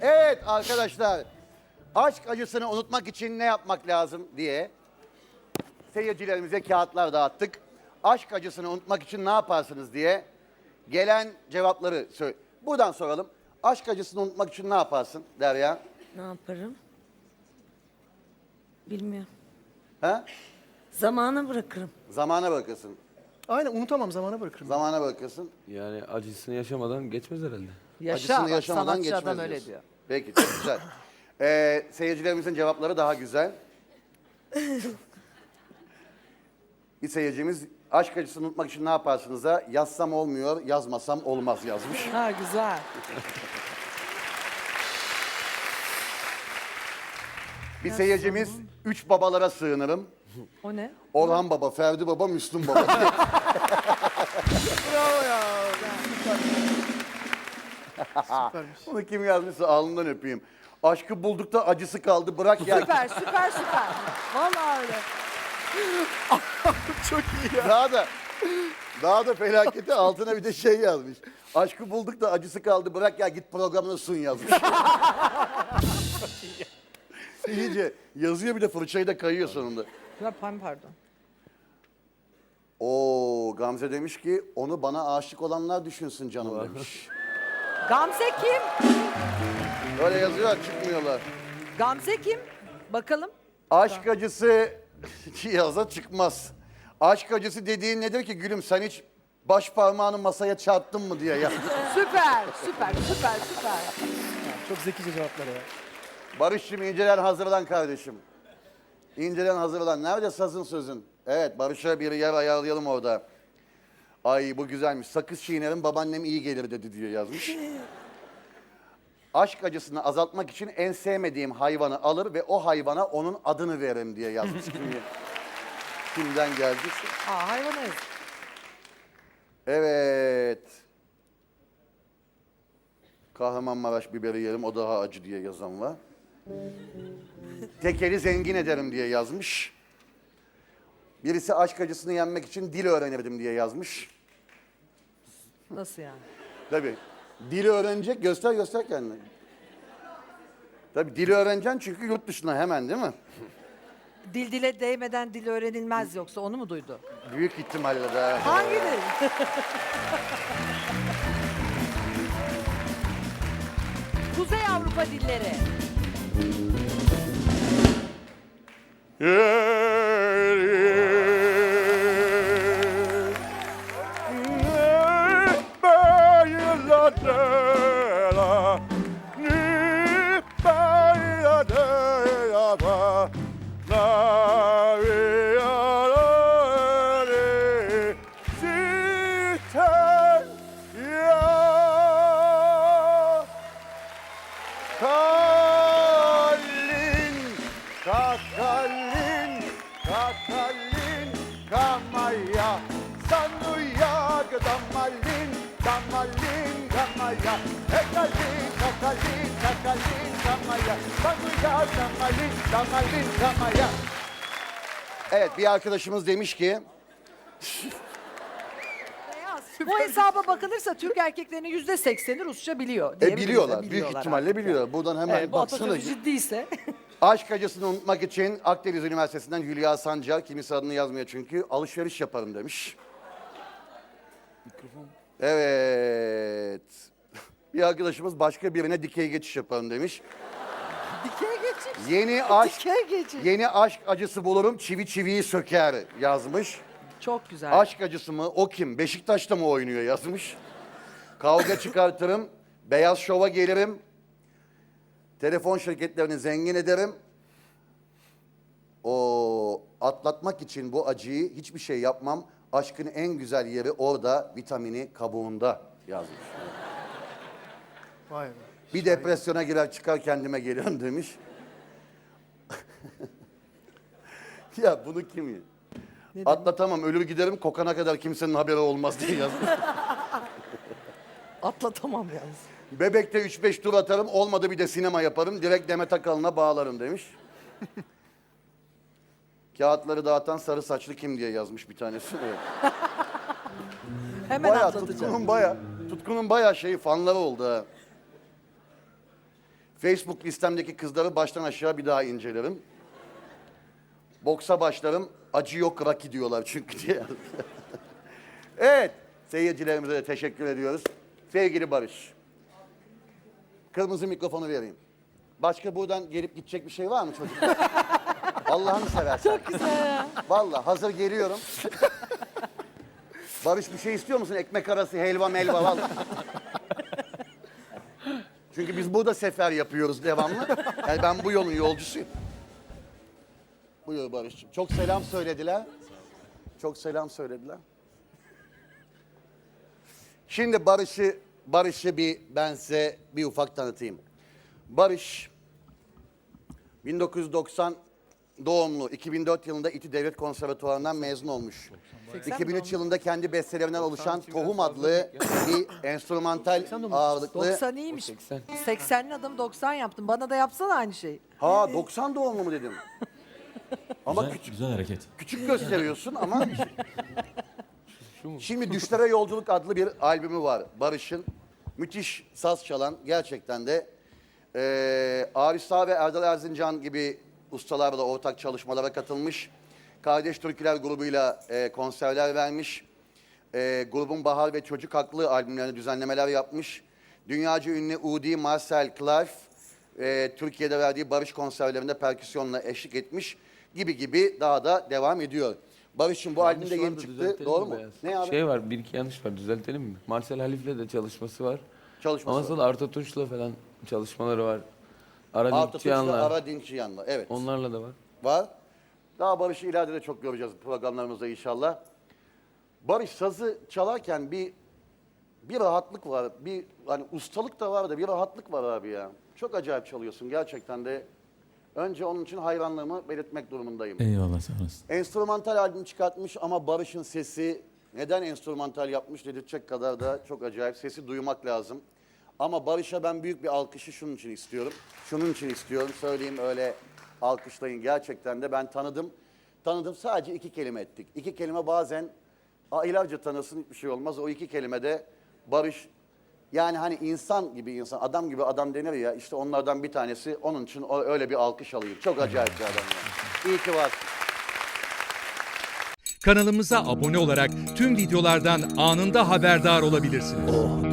Evet arkadaşlar. Aşk acısını unutmak için ne yapmak lazım diye seyircilerimize kağıtlar dağıttık. Aşk acısını unutmak için ne yaparsınız diye gelen cevapları söyle. Buradan soralım. Aşk acısını unutmak için ne yaparsın Derya? Ne yaparım? Bilmiyorum. Ha? Zamana bırakırım. Zamana bırakırsın. Aynen unutamam zamana bırakırım. Zamana bırakırsın. Yani acısını yaşamadan geçmez herhalde. Yaşa Acısını bak yaşamadan sanatçı geçmez adam öyle diyor. Peki çok güzel. Ee, seyircilerimizin cevapları daha güzel. Bir seyircimiz aşk acısını unutmak için ne yaparsınız'a yazsam olmuyor, yazmasam olmaz yazmış. Ha güzel. Bir seyircimiz üç babalara sığınırım. O ne? Orhan Baba, Ferdi Baba, Müslüm Baba. Bravo ya. Süpermiş. Bunu kim yazmışsa alnından öpeyim. Aşkı bulduk da acısı kaldı bırak ya. Süper süper süper. Vallahi öyle. Çok iyi ya. Daha da daha da felaketi altına bir de şey yazmış. Aşkı bulduk da acısı kaldı bırak ya git programını sun yazmış. İyice yazıyor bir de fırçayı da kayıyor sonunda. Ya pardon pardon. Oo Gamze demiş ki onu bana aşık olanlar düşünsün canım demiş. Gamze kim? Öyle yazıyor çıkmıyorlar. Gamze kim? Bakalım. Aşk acısı yaza çıkmaz. Aşk acısı dediğin nedir ki gülüm sen hiç baş parmağını masaya çarptın mı diye yazdı. Süper süper süper süper. Çok zekice cevaplar ya. Barış'cığım incelen hazırlan kardeşim. İncelen hazırlan. Nerede sazın sözün? Evet Barış'a bir yer ayarlayalım orada. Ay bu güzelmiş. Sakız çiğnerim babaannem iyi gelir dedi diye yazmış. Aşk acısını azaltmak için en sevmediğim hayvanı alır ve o hayvana onun adını veririm diye yazmış. Kim, kimden geldiyse. Aa hayvanız. Evet. Kahramanmaraş biberi yerim o daha acı diye yazan var. Tekeri zengin ederim diye yazmış. Birisi aşk acısını yenmek için dil öğrenirdim diye yazmış. Nasıl yani? Tabii. Dili öğrenecek göster göster kendini. Tabii dili öğreneceksin çünkü yurt dışına hemen değil mi? Dil dile değmeden dil öğrenilmez yoksa onu mu duydu? Büyük ihtimalle de. Hangi dil? Kuzey Avrupa dilleri. Sanuya, damalin, damalin, kamaya, ekallin, kakallin, kakallin, kamaya, sanuya, damalin, damalin, kamaya. Evet bir arkadaşımız demiş ki Bu hesaba bakılırsa Türk erkeklerinin yüzde sekseni Rusça biliyor. e, diyebiliriz de biliyorlar, büyük biliyorlar ihtimalle artık biliyorlar. Buradan hemen. Evet, bu baksana. atasözü ciddiyse. Aşk acısını unutmak için Akdeniz Üniversitesi'nden Hülya Sancar, kimisi adını yazmıyor çünkü, alışveriş yaparım demiş. Evet. Bir arkadaşımız başka birine dikey geçiş yaparım demiş. Dikey geçiş. Yeni aşk, Dikey geçiş. yeni aşk acısı bulurum, çivi çiviyi söker yazmış. Çok güzel. Aşk acısı mı? O kim? Beşiktaş'ta mı oynuyor yazmış. Kavga çıkartırım, beyaz şova gelirim, telefon şirketlerini zengin ederim. Atlatmak için bu acıyı hiçbir şey yapmam. Aşkın en güzel yeri orada, vitamini kabuğunda yazmış. Vay be. Bir depresyona girer çıkar kendime geliyorum demiş. ya bunu kim ya? Atlatamam ölür giderim kokana kadar kimsenin haberi olmaz diye yazmış. Atlatamam yalnız. Bebekte 3-5 tur atarım olmadı bir de sinema yaparım direkt Demet Akalın'a bağlarım demiş. Kağıtları dağıtan sarı saçlı kim diye yazmış bir tanesi. Evet. Hemen Bayağı atlatacağım. tutkunun bayağı, tutkunun bayağı şeyi fanları oldu ha. Facebook listemdeki kızları baştan aşağı bir daha incelerim. Boksa başlarım. Acı yok Rocky diyorlar çünkü diye. evet. Seyircilerimize de teşekkür ediyoruz. Sevgili Barış. Kırmızı mikrofonu vereyim. Başka buradan gelip gidecek bir şey var mı çocuklar? Allah'ını seversen. Çok güzel ya. Vallahi hazır geliyorum. Barış bir şey istiyor musun? Ekmek arası, helva melva vallahi. Çünkü biz burada sefer yapıyoruz devamlı. Yani ben bu yolun yolcusuyum. Buyur Barış'cığım. Çok selam söylediler. Çok selam söylediler. Şimdi Barış'ı Barış'ı bir ben size bir ufak tanıtayım. Barış 1990 doğumlu. 2004 yılında İTÜ Devlet Konservatuvarı'ndan mezun olmuş. 2003 yılında kendi bestelerinden oluşan Tohum adlı bir enstrümantal ağırlıklı 90 iyiymiş. 80. 80'li adam 90 yaptın. Bana da yapsana aynı şeyi. Ha 90 doğumlu mu dedim? Ama Güzel, küçük, güzel hareket. küçük gösteriyorsun ama... Şimdi Düşlere Yolculuk adlı bir albümü var Barış'ın. Müthiş saz çalan gerçekten de eee Arif Sağ ve Erdal Erzincan gibi ustalarla ortak çalışmalara katılmış. Kardeş Türküler grubuyla eee, konserler vermiş. Eee, grubun Bahar ve Çocuk Haklı albümlerine düzenlemeler yapmış. Dünyaca ünlü Udi Marcel Clark e, Türkiye'de verdiği barış konserlerinde perküsyonla eşlik etmiş gibi gibi daha da devam ediyor. Barış'ın bu albümde Yanlış yeni vardı, çıktı. düzeltelim Doğru mi mu? Beyaz? Ne abi? Şey var, bir iki yanlış var. Düzeltelim mi? Marcel Halif'le de çalışması var. Çalışması Ama sonra Arta Tunç'la falan çalışmaları var. Arta Ara Tunç'la Dinkçiyan'la. Ara Dinkçiyan'la. Evet. Onlarla da var. Var. Daha Barış'ı ileride de çok göreceğiz programlarımızda inşallah. Barış sazı çalarken bir bir rahatlık var. Bir hani ustalık da var da bir rahatlık var abi ya. Çok acayip çalıyorsun gerçekten de. Önce onun için hayranlığımı belirtmek durumundayım. Eyvallah sağ olasın. Enstrümantal albüm çıkartmış ama Barış'ın sesi neden enstrümantal yapmış dedirtecek kadar da çok acayip. Sesi duymak lazım. Ama Barış'a ben büyük bir alkışı şunun için istiyorum. Şunun için istiyorum. Söyleyeyim öyle alkışlayın gerçekten de ben tanıdım. Tanıdım sadece iki kelime ettik. İki kelime bazen aylarca tanısın hiçbir şey olmaz. O iki kelimede Barış yani hani insan gibi insan, adam gibi adam denir ya işte onlardan bir tanesi. Onun için öyle bir alkış alayım. Çok acayip bir adam yani. İyi ki varsın. Kanalımıza abone olarak tüm videolardan anında haberdar olabilirsiniz.